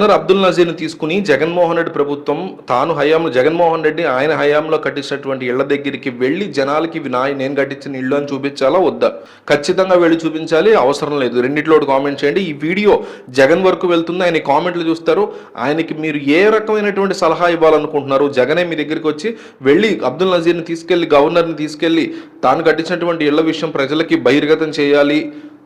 Governor Abdul నజీర్ని తీసుకుని జగన్మోహన్ రెడ్డి ప్రభుత్వం తాను హయాంలో జగన్మోహన్ రెడ్డి ఆయన హయాంలో కట్టించినటువంటి ఇళ్ళ దగ్గరికి వెళ్ళి జనాలకి ఇవి నా నేను కట్టించిన ఇళ్ళు అని చూపించాలా వద్దా? ఖచ్చితంగా వెళ్ళి చూపించాలి అవసరం లేదు. రెండిట్లో కామెంట్ చేయండి. ఈ వీడియో జగన్ వరకు వెళ్తుంది ఆయన కామెంట్లు చూస్తారు. ఆయనకి మీరు ఏ రకమైనటువంటి సలహా ఇవ్వాలనుకుంటున్నారు? జగనే మీ దగ్గరికి వచ్చి వెళ్ళి అబ్దుల్ నజీర్ని తీసుకెళ్ళి గవర్నర్ని తీసుకెళ్ళి తాను కట్టించినటువంటి ఇళ్ళ విషయం ప్రజలకి బహిర్గతం చేయాలి.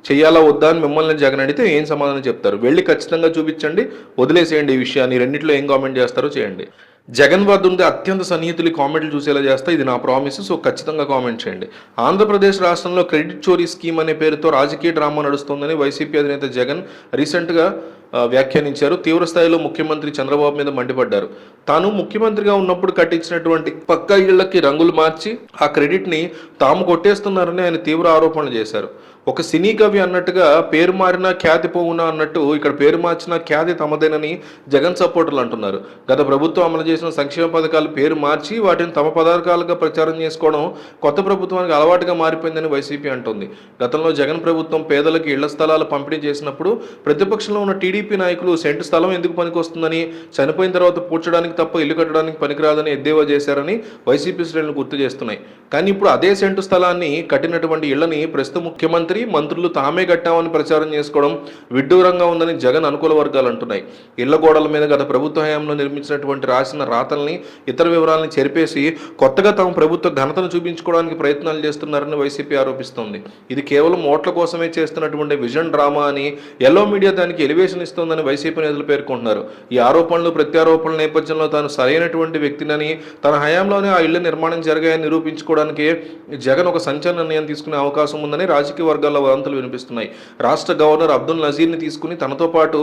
చేయాలా వద్దా అని మిమ్మల్ని జగన్ అడిగితే ఏం సమాధానం చెప్తారు? వెళ్ళి ఖచ్చితంగా చూపించండి వదిలేసేయండి ఈ విషయాన్ని రెండింటిలో ఏం కామెంట్ చేస్తారో చేయండి. జగన్ వద్ద ఉండే అత్యంత సన్నిహితులు కామెంట్లు చూసేలా చేస్తా ఇది నా ప్రామిస్ సో ఖచ్చితంగా కామెంట్ చేయండి. ఆంధ్రప్రదేశ్ రాష్ట్రంలో క్రెడిట్ చోరీ స్కీమ్ అనే పేరుతో రాజకీయ డ్రామా నడుస్తోందని వైసీపీ అధినేత జగన్ రీసెంట్గా వ్యాఖ్యానించారు. తీవ్ర స్థాయిలో ముఖ్యమంత్రి చంద్రబాబు మీద మండిపడ్డారు. తాను ముఖ్యమంత్రిగా ఉన్నప్పుడు కట్టించినటువంటి పక్క ఇళ్ళకి రంగులు మార్చి ఆ క్రెడిట్ని తాము కొట్టేస్తున్నారని ఆయన తీవ్ర ఆరోపణలు చేశారు. ఒక సినీ కవి అన్నట్టుగా పేరు మారినా ఖ్యాతి పోవునా అన్నట్టు ఇక్కడ పేరు మార్చిన ఖ్యాతి తమదేనని జగన్ సపోర్టర్లు అంటున్నారు. గత ప్రభుత్వం అమలు చేసిన సంక్షేమ పథకాలు పేరు మార్చి వాటిని తమ పథకాలుగా ప్రచారం చేసుకోవడం కొత్త ప్రభుత్వానికి అలవాటుగా మారిపోయిందని వైసీపీ అంటుంది. గతంలో జగన్ ప్రభుత్వం పేదలకు ఇళ్ళ స్థలాలు పంపిణీ చేసినప్పుడు ప్రతిపక్షంలో ఉన్న టీడీపీ నాయకులు సెంటు స్థలం ఎందుకు పనికొస్తుందని చనిపోయిన తర్వాత పూడ్చడానికి తప్ప ఇల్లు కట్టడానికి పనికిరాదని ఎద్దేవా చేశారని వైసీపీ శ్రేణులు గుర్తు చేస్తున్నాయి. కానీ ఇప్పుడు అదే సెంటు స్థలాన్ని కట్టినటువంటి ఇళ్ళని ప్రస్తుత ముఖ్యమంత్రి మంత్రులు తామే కట్టామని ప్రచారం చేసుకోవడం విడ్డూరంగా ఉందని జగన్ అనుకూల వర్గాలు అంటున్నాయి. ఇళ్ళ గోడల మీద గత ప్రభుత్వ హయాంలో నిర్మించినటువంటి రాసిన రాతల్ని ఇతర వివరాలను చెరిపేసి కొత్తగా తమ ప్రభుత్వ ఘనతను చూపించుకోవడానికి ప్రయత్నాలు చేస్తున్నారని వైసీపీ ఆరోపిస్తోంది. ఇది కేవలం ఓట్ల కోసమే చేస్తున్నటువంటి విజన్ డ్రామా అని ఎల్లో మీడియా దానికి ఎలివేషన్ ఇస్తోందని వైసీపీ నేతలు పేర్కొంటున్నారు. ఈ ఆరోపణలు ప్రత్యారోపణల నేపథ్యంలో తాను సరైనటువంటి వ్యక్తినని తన హయాంలోనే ఆ ఇళ్ళ నిర్మాణం జరిగాయని నిరూపించుకోవడానికి జగన్ ఒక సంచలన నిర్ణయం తీసుకునే అవకాశం ఉందని రాజకీయ వర్గాల వదంతులు వినిపిస్తున్నాయి. రాష్ట్ర గవర్నర్ అబ్దుల్ నజీర్ని తీసుకుని తనతో పాటు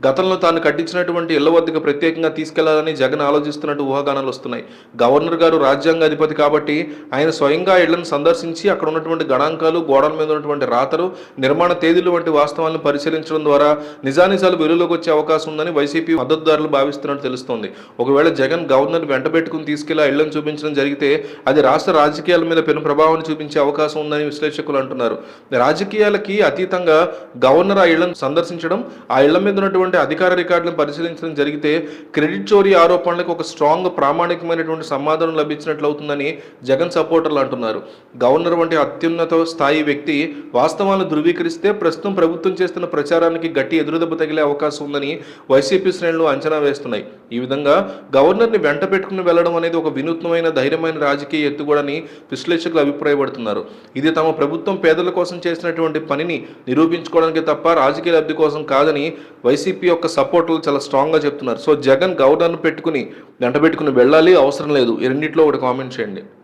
గతంలో తాను కట్టించినటువంటి ఇళ్ళ వద్దకు ప్రత్యేకంగా తీసుకెళ్ళాలని జగన్ ఆలోచిస్తున్నట్టు ఊహాగానాలు వస్తున్నాయి. గవర్నర్ గారు రాజ్యాంగ అధిపతి కాబట్టి ఆయన స్వయంగా ఇళ్ళను సందర్శించి అక్కడ ఉన్నటువంటి గణాంకాలు గోడల మీద ఉన్నటువంటి రాతలు నిర్మాణ తేదీలు వంటి వాస్తవాలను పరిశీలించడం ద్వారా నిజానిజాలు వెలుగులోకి వచ్చే అవకాశం ఉందని వైసీపీ మద్దతుదారులు భావిస్తున్నట్టు తెలుస్తోంది. ఒకవేళ జగన్ గవర్నర్ వెంట పెట్టుకుని తీసుకెళ్ళి ఆ ఇళ్ళను చూపించడం జరిగితే అది రాష్ట్ర రాజకీయాల మీద పెను ప్రభావాన్ని చూపించే అవకాశం ఉందని విశ్లేషకులు అంటున్నారు. రాజకీయాలకి అతీతంగా గవర్నర్ ఆ ఇళ్ళను సందర్శించడం ఆ ఇళ్ళ మీద ఉన్నటువంటి అధికార రికార్డులను పరిశీలించడం జరిగితే క్రెడిట్ చోరీ ఆరోపణలకు ఒక స్ట్రాంగ్ ప్రామాణికమైనటువంటి సమాధానం లభించినట్లు అవుతుందని జగన్ సపోర్టర్లు అంటున్నారు. గవర్నర్ వంటి అత్యున్నత స్థాయి వ్యక్తి వాస్తవాలను ధృవీకరిస్తే ప్రస్తుతం ప్రభుత్వం చేస్తున్న ప్రచారానికి గట్టి ఎదురుదెబ్బ తగిలే అవకాశం ఉందని వైసీపీ శ్రేణులు అంచనా వేస్తున్నాయి. ఈ విధంగా గవర్నర్ని వెంట పెట్టుకుని వెళ్ళడం అనేది ఒక వినూత్నమైన ధైర్యమైన రాజకీయ ఎత్తుగూడని విశ్లేషకులు అభిప్రాయపడుతున్నారు. ఇది తమ ప్రభుత్వం పేదల కోసం చేసినటువంటి పనిని నిరూపించుకోవడానికి తప్ప రాజకీయ లబ్ధి కోసం కాదని వైసీపీ యొక్క సపోర్టర్లు చాలా స్ట్రాంగ్గా చెప్తున్నారు. సో జగన్ గౌడర్ను పెట్టుకుని వెంట పెట్టుకుని వెళ్ళాలి అవసరం లేదు. రెండింటిలో ఒకటి కామెంట్ చేయండి.